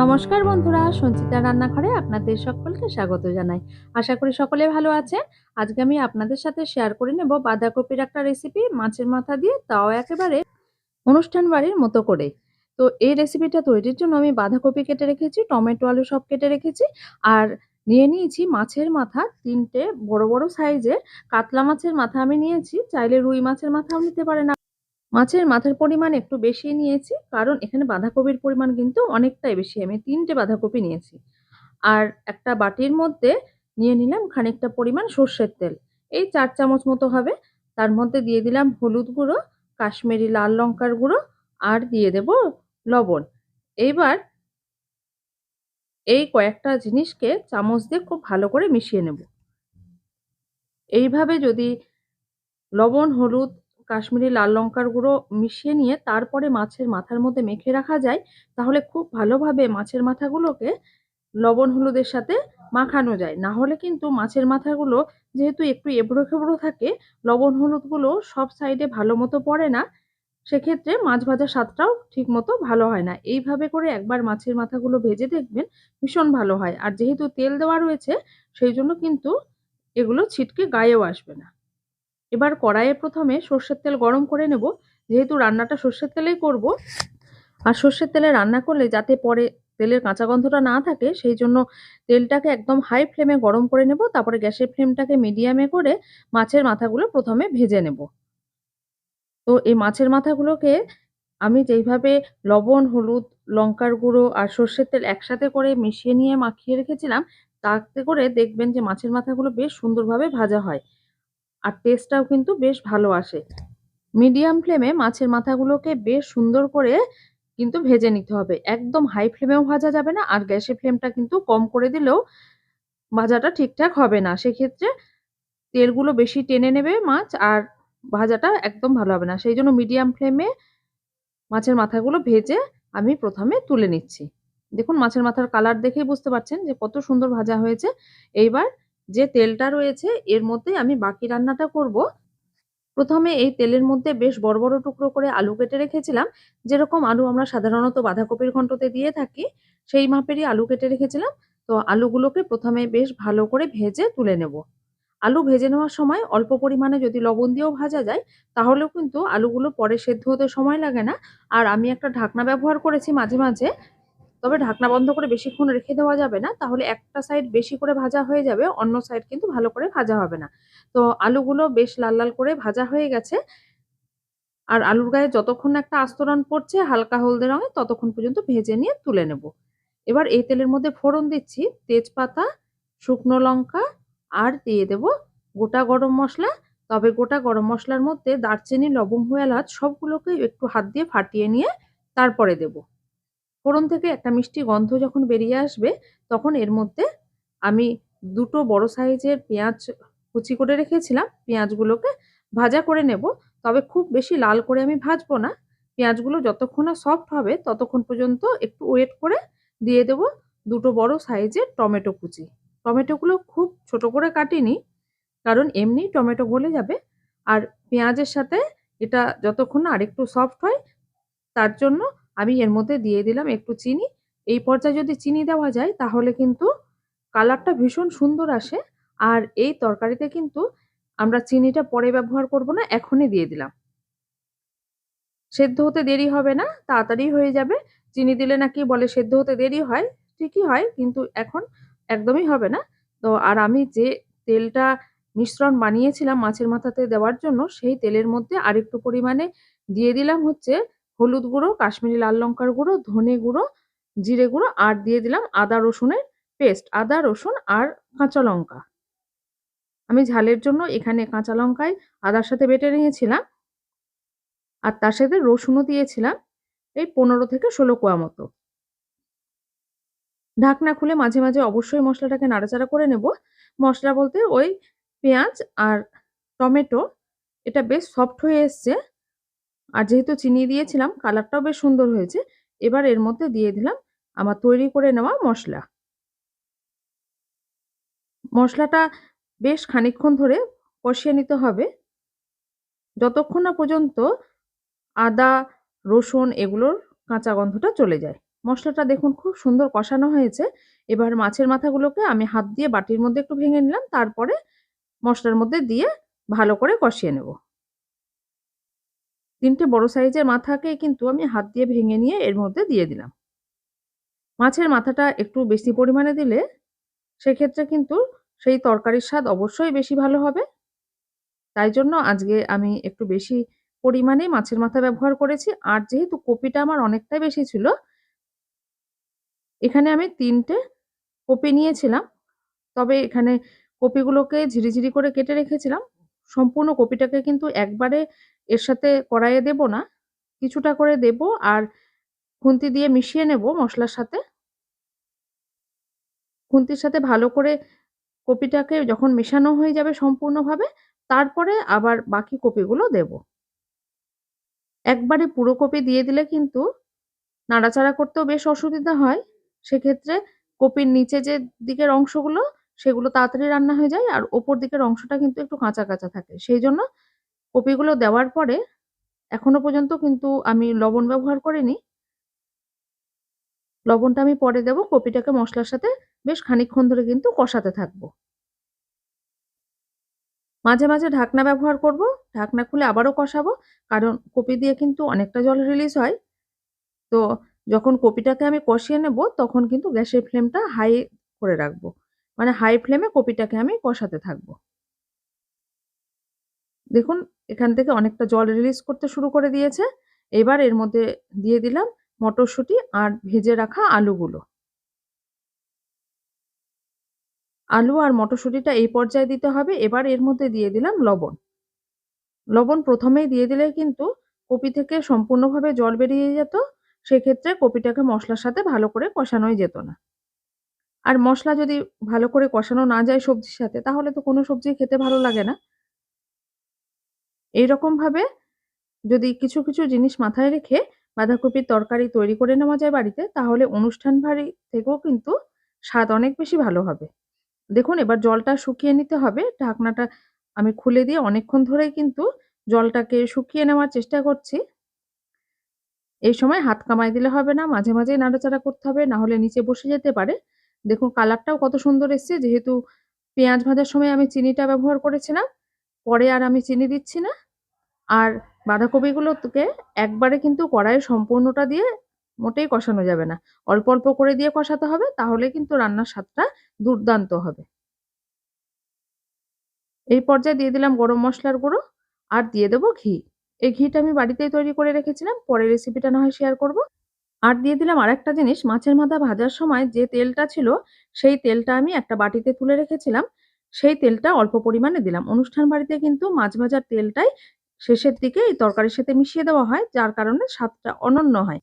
নমস্কার বন্ধুরা, সঞ্চিতা রান্নাঘরে আপনাদের সকলকে স্বাগত জানাই। আশা করি সকলে ভালো আছেন। আজকে আমি আপনাদের সাথে শেয়ার করে নেব বাঁধাকপির একটা রেসিপি মাছের মাথা দিয়ে তাও একেবারে অনুষ্ঠান বাড়ির মতো করে। তো এই রেসিপিটা তৈরির জন্য আমি বাঁধাকপি কেটে রেখেছি, টমেটো, আলু সব কেটে রেখেছি। আর নিয়ে নিয়েছি মাছের মাথা, তিনটে বড় বড় সাইজের কাতলা মাছের মাথা আমি নিয়েছি, চাইলে রুই মাছের মাথাও নিতে পারেন মাছের মাথার পরিমাণ একটু বেশি নিয়েছি, কারণ এখানে বাঁধাকপির পরিমাণ কিন্তু অনেকটাই বেশি। আমি তিনটে বাঁধাকপি নিয়েছি। আর একটা বাটির মধ্যে নিয়ে নিলাম খানিকটা পরিমাণ সর্ষের তেল। এই চার চামচ মতো হবে। তার মধ্যে দিয়ে দিলাম হলুদ গুঁড়ো, কাশ্মীরি লাল লঙ্কার গুঁড়ো, আর দিয়ে দেব লবণ। এইবার এই কয়েকটা জিনিসকে চামচ দিয়ে খুব ভালো করে মিশিয়ে নেব। এইভাবে যদি লবণ, হলুদ কাশ্মীরি লাল লঙ্কার গুঁড়ো মিশিয়ে নিয়ে তারপরে মাছের মাথার মধ্যে মেখে রাখা যায়, তাহলে খুব ভালোভাবে মাছের মাথাগুলোকে লবণ হলুদের সাথে মাখানো যায়। না হলে কিন্তু মাছের মাথাগুলো যেহেতু একটু এবড়ো খেবড়ো থাকে, লবণ হলুদগুলো সব সাইডে ভালো মতো পড়ে না, সেক্ষেত্রে মাছ ভাজার স্বাদটাও ঠিক মতো ভালো হয় না। এইভাবে করে একবার মাছের মাথাগুলো ভেজে দেখবেন ভীষণ ভালো হয়। আর যেহেতু তেল দেওয়া রয়েছে, সেই জন্য কিন্তু এগুলো ছিটকে গায়েও আসবে না। এবার কড়াইয়ে প্রথমে সর্ষের তেল গরম করে নেব। যেহেতু রান্নাটা সর্ষের তেলেই করব। আর সর্ষের তেলে রান্না করলে যাতে পরে তেলের কাঁচা গন্ধটা না থাকে, সেই জন্য তেলটাকে একদম হাই ফ্লেমে গরম করে নেব। তারপরে গ্যাসের ফ্লেমটাকে মিডিয়ামে করে মাছের মাথাগুলো প্রথমে ভেজে নেব। তো এই মাছের মাথাগুলোকে আমি যেইভাবে লবণ, হলুদ, লঙ্কার গুঁড়ো আর সর্ষের তেল একসাথে করে মিশিয়ে নিয়ে মাখিয়ে রেখেছিলাম, তাতে করে দেখবেন যে মাছের মাথাগুলো বেশ সুন্দরভাবে ভাজা হয়। আর টেস্টটাও কিন্তু বেশ ভালো আসে। মিডিয়াম ফ্লেমে মাছের মাথাগুলোকে বেশ সুন্দর করে কিন্তু ভেজে নিতে হবে। একদম হাই ফ্লেমেও ভাজা যাবে না, আর গ্যাসের ফ্লেমটা কিন্তু কম করে দিলেও ভাজাটা ঠিকঠাক হবে না। সেক্ষেত্রে তেলগুলো বেশি টেনে নেবে মাছ আর ভাজাটা একদম ভালো হবে না। সেই জন্য মিডিয়াম ফ্লেমে মাছের মাথাগুলো ভেজে আমি প্রথমে তুলে নিচ্ছি। দেখুন, মাছের মাথার কালার দেখেই বুঝতে পারছেন যে কত সুন্দর ভাজা হয়েছে। এইবার যে তেলটা রয়েছে, এর মধ্যে আমি বাকি রান্নাটা করব। প্রথমে এই তেলের মধ্যে বেশ বড় বড় টুকরো করে আলু কেটে রেখেছিলাম। যেরকম আলু আমরা সাধারণত বাঁধাকপির ঘন্টতে দিয়ে থাকি, সেই মাপেরই আলু কেটে রেখেছিলাম। তো আলুগুলোকে প্রথমে বেশ ভালো করে ভেজে তুলে নেব। আলু ভেজে নেওয়ার সময় অল্প পরিমাণে যদি লবণ দিয়েও ভাজা যায়, তাহলেও কিন্তু আলুগুলো পরে সেদ্ধ হতে সময় লাগে না। আর আমি একটা ঢাকনা ব্যবহার করেছি মাঝে মাঝে তবে ঢাকনা বন্ধ করে বেশিক্ষণ রেখে দেওয়া যাবে না, তাহলে একটা সাইড বেশি করে ভাজা হয়ে যাবে, অন্য সাইড কিন্তু ভালো করে ভাজা হবে না। তো আলুগুলো বেশ লাল লাল করে ভাজা হয়ে গেছে। আর আলুর গায়ে যতক্ষণ একটা আস্তরণ পড়ছে, হালকা হলদে রঙে ততক্ষণ পর্যন্ত ভেজে নিয়ে তুলে নেব। এবার এই তেলের মধ্যে ফোড়ন দিচ্ছি, তেজপাতা, শুকনো লঙ্কা, আর দিয়ে দেব গোটা গরম মশলা। তবে গোটা গরম মশলার মধ্যে দারচিনি, লবঙ্গ, এলাচ সবগুলোকে একটু হাত দিয়ে ফাটিয়ে নিয়ে তারপরে দেবো। ফোড়ন থেকে একটা মিষ্টি গন্ধ যখন বেরিয়ে আসবে, তখন এর মধ্যে আমি দুটো বড় সাইজের পেঁয়াজ কুচি করে রেখেছিলাম। পেঁয়াজগুলোকে ভাজা করে নেব। তবে খুব বেশি লাল করে আমি ভাজবো না। পেঁয়াজগুলো যতক্ষণ না সফট হবে, ততক্ষণ পর্যন্ত একটু ওয়েট করে দিয়ে দেব দুটো বড় সাইজের টমেটো কুচি। টমেটোগুলো খুব ছোট করে কাটিনি, কারণ এমনি টমেটো গলে যাবে। আর পেঁয়াজের সাথে এটা যতক্ষণ না আরেকটু সফট হয়, তার জন্য আমি এর মধ্যে দিয়ে দিলাম একটু চিনি। এই পর্যায়ে যদি চিনি দেওয়া যায়, তাহলে কিন্তু কালারটা ভীষণ সুন্দর আসে। আর এই তরকারিতে কিন্তু আমরা চিনিটা পরে ব্যবহার করব না, এখনই দিয়ে দিলাম। সেদ্ধ হতে দেরি হবে না, তাড়াতাড়ি হয়ে যাবে। চিনি দিলে নাকি বলে সেদ্ধ হতে দেরি হয়, ঠিকই হয়, কিন্তু এখন একদমই হবে না। তো আর আমি যে তেলটা মিশ্রণ বানিয়েছিলাম মাছের মাথাতে দেওয়ার জন্য, সেই তেলের মধ্যে আরেকটু পরিমাণে দিয়ে দিলাম হচ্ছে হলুদ গুঁড়ো, কাশ্মীরি লাল লঙ্কার গুঁড়ো, ধনে গুঁড়ো, জিরে গুঁড়ো, আর দিয়ে দিলাম আদা রসুনের পেস্ট। আদা, রসুন আর কাঁচা লঙ্কা। আমি ঝালের জন্য এখানে কাঁচা লঙ্কায় আদার সাথে বেটে নিয়েছিলাম। আর তার সাথে রসুনও দিয়েছিলাম এই পনেরো থেকে ষোলো কোয়া মতো। ঢাকনা খুলে মাঝে মাঝে অবশ্যই মশলাটাকে নাড়াচাড়া করে নেব। মশলা বলতে ওই পেঁয়াজ আর টমেটো, এটা বেশ সফট হয়ে এসছে। আর যেহেতু চিনি দিয়েছিলাম, কালারটাও বেশ সুন্দর হয়েছে, এবার এর মধ্যে দিয়ে দিলাম আমার তৈরি করে নেওয়া মশলা। মশলাটা বেশ খানিক্ষণ ধরে কষিয়ে নিতে হবে। যতক্ষণ না পর্যন্ত আদা, রসুন এগুলোর কাঁচা গন্ধটা চলে যায়। মশলাটা দেখুন খুব সুন্দর কষানো হয়েছে। এবার মাছের মাথাগুলোকে আমি হাত দিয়ে বাটির মধ্যে একটু ভেঙে নিলাম, তারপরে মশলার মধ্যে দিয়ে ভালো করে কষিয়ে নেব। তিনটে বড় সাইজের মাথাকে কিন্তু আমি হাত দিয়ে ভেঙে নিয়ে এর মধ্যে দিয়ে দিলাম। মাছের মাথাটা একটু বেশি পরিমাণে দিলে সেক্ষেত্রে কিন্তু সেই তরকারির স্বাদ অবশ্যই বেশি ভালো হবে। তাই জন্য আজকে আমি একটু বেশি পরিমাণে মাছের মাথা ব্যবহার করেছি। আর যেহেতু কপিটা আমার অনেকটাই বেশি ছিল, এখানে আমি তিনটে কপি নিয়েছিলাম। তবে এখানে কপিগুলোকে ঝিরিঝিরি করে কেটে রেখেছিলাম। সম্পূর্ণ কপিটাকে কিন্তু একবারে এর সাথে কড়াইয়ে দেব না, কিছুটা করে দেব আর খুন্তি দিয়ে মিশিয়ে নেব মশলার সাথে। খুন্তির সাথে ভালো করে কপিটাকে যখন মেশানো হয়ে যাবে সম্পূর্ণভাবে, তারপরে আবার বাকি কপিগুলো দেব। একবারে পুরো কপি দিয়ে দিলে কিন্তু নাড়াচাড়া করতেও বেশ অসুবিধা হয়। সেক্ষেত্রে কপির নিচে যে দিকের অংশগুলো, সেগুলো তাড়াতাড়ি রান্না হয়ে যায় আর ওপর দিকের অংশটা কিন্তু একটু কাঁচা কাঁচা থাকে। সেই জন্য কপিগুলো দেওয়ার পরে এখনও পর্যন্ত কিন্তু আমি লবণ ব্যবহার করিনি। লবণটা আমি পরে দেব, কপিটাকে মশলার সাথে বেশ খানিকক্ষণ ধরে কিন্তু কষাতে থাকব। মাঝে মাঝে ঢাকনা ব্যবহার করব, ঢাকনা খুলে আবারও কষাবো, কারণ কপি দিয়ে কিন্তু অনেকটা জল রিলিজ হয়। তো যখন কপিটাকে আমি কষিয়ে নেব, তখন কিন্তু গ্যাসের ফ্লেমটা হাই করে রাখব। মানে হাই ফ্লেমে কপিটাকে আমি কষাতে থাকব। দেখুন এখান থেকে অনেকটা জল রিলিজ করতে শুরু করে দিয়েছে। এবার এর মধ্যে দিয়ে দিলাম মটরশুঁটি আর ভেজে রাখা আলুগুলো। আলু আর মটরশুঁটিটা এই পর্যায়ে দিতে হবে। এবার এর মধ্যে দিয়ে দিলাম লবণ। লবণ প্রথমেই দিয়ে দিলে কিন্তু কপি থেকে সম্পূর্ণভাবে জল বেরিয়ে যেত। সেক্ষেত্রে কপিটাকে মশলার সাথে ভালো করে কষানোই যেত না। আর মশলা যদি ভালো করে কষানো না যায় সবজির সাথে, তাহলে তো কোনো সবজি খেতে ভালো লাগে না। এইরকমভাবে যদি কিছু কিছু জিনিস মাথায় রেখে বাঁধাকপির তরকারি তৈরি করে নেওয়া যায় বাড়িতে, তাহলে অনুষ্ঠান বাড়ি থেকেও কিন্তু স্বাদ অনেক বেশি ভালো হবে। দেখুন, এবার জলটা শুকিয়ে নিতে হবে। ঢাকনাটা আমি খুলে দিয়ে অনেকক্ষণ ধরেই কিন্তু জলটাকে শুকিয়ে নেওয়ার চেষ্টা করছি। এই সময় হাত কামাই দিলে হবে না, মাঝে মাঝে নাড়াচাড়া করতে হবে, না হলে নিচে বসে যেতে পারে। দেখুন, কালারটাও কত সুন্দর এসছে। যেহেতু পেঁয়াজ ভাজার সময় আমি চিনিটা ব্যবহার করেছিলাম পরে আর আমি চিনি দিচ্ছি না। আর বাঁধাকপিগুলোকে একবারে কিন্তু কড়াইয়ে সম্পূর্ণটা দিয়ে মোটেই কষানো যাবে না। অল্প অল্প করে দিয়ে কষাতে হবে, তাহলে কিন্তু রান্নার স্বাদটা দুর্দান্ত হবে। এই পর্যায়ে দিয়ে দিলাম গরম মশলার গুঁড়ো আর দিয়ে দেবো ঘি। এই ঘিটা আমি বাড়িতেই তৈরি করে রেখেছিলাম, পরে রেসিপিটা না হয় শেয়ার করব। আর দিয়ে দিলাম আরেকটা জিনিস, মাছের মাথা ভাজার সময় যে তেলটা ছিল, সেই তেলটা আমি একটা বাটিতে তুলে রেখেছিলাম। সেই তেলটা অল্প পরিমাণে দিলাম। অনুষ্ঠান বাড়িতে কিন্তু মাছ ভাজার তেলটাই শেষের দিকে এই তরকারির সাথে মিশিয়ে দেওয়া হয়, যার কারণে স্বাদটা অনন্য হয়।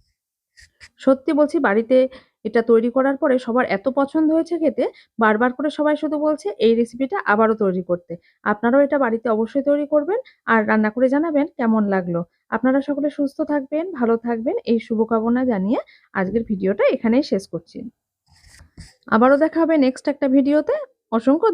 সত্যি বলছি, বাড়িতে এটা তৈরি করার পরে সবার এত পছন্দ হয়েছে খেতে, বারবার করে সবাই শুধু বলছে, এই রেসিপিটা আবারও তৈরি করতে। আপনারাও এটা বাড়িতে অবশ্যই তৈরি করবেন আর রান্না করে জানাবেন কেমন লাগল। আপনারা সকলে সুস্থ থাকবেন, ভালো থাকবেন, এই শুভকামনা জানিয়ে আজকের ভিডিওটা এখানেই শেষ করছি। আবারও দেখা হবে নেক্সট একটা ভিডিওতে। অসংখ্য